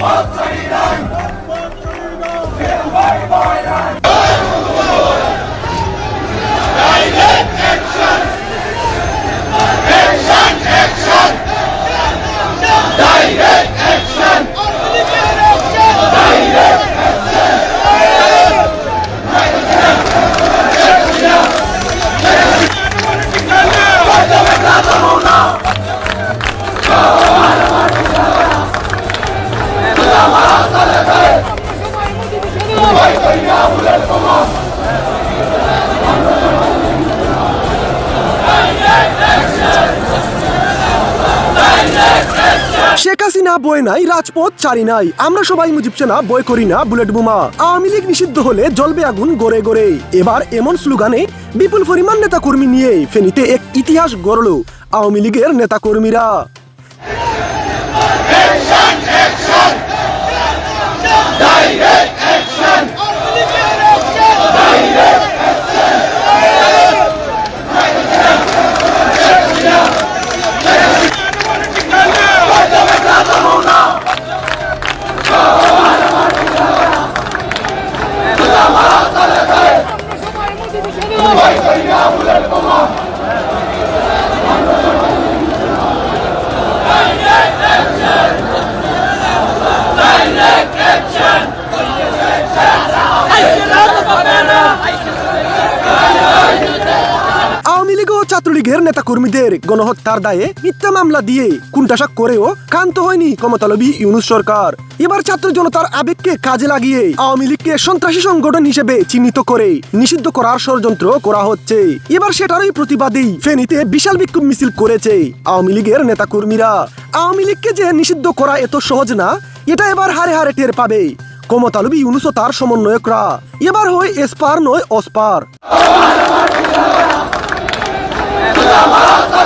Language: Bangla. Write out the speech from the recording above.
শেখ হাসিনা বই নাই, রাজপথ চারি নাই। আমরা সবাই মুজিব সেনা বই করি না, বুলেট বোমা। আওয়ামী লীগ নিষিদ্ধ হলে জ্বলবে আগুন গড়ে গড়ে। এবার এমন স্লোগানে বিপুল পরিমাণ নেতা কর্মী নিয়ে ফেনীতে এক ইতিহাস গড়ল আওয়ামী লীগের নেতা কর্মীরা আওয়ামী লীগ ও ছাত্রলীগের নেতা কর্মীদের গণহত্যার দায়ে মিথ্যা মামলা দিয়ে কুণ্ঠাসা করেও ক্ষান্ত হয়নি ক্ষমতালবী ইউনুস সরকার। এবার ছাত্র জনতার আবেগকে কাজে লাগিয়ে আওয়ামী লীগকে সন্ত্রাসী সংগঠন হিসেবে চিহ্নিত করে নিষিদ্ধ করার ষড়যন্ত্র করা হচ্ছে। এবার সেটারই প্রতিবাদেই ফেনীতে বিশাল বিক্ষোভ মিছিল করেছে আওয়ামী লীগের নেতা কর্মীরা আওয়ামী লীগকে যে নিষিদ্ধ করা এত সহজ না, এটা এবার হারে হারে টের পাবে। ক্ষমতালবী ইউনুস ও তার সমন্বয়করা। এবার হয় এসপার নয় অসপার। মিশনে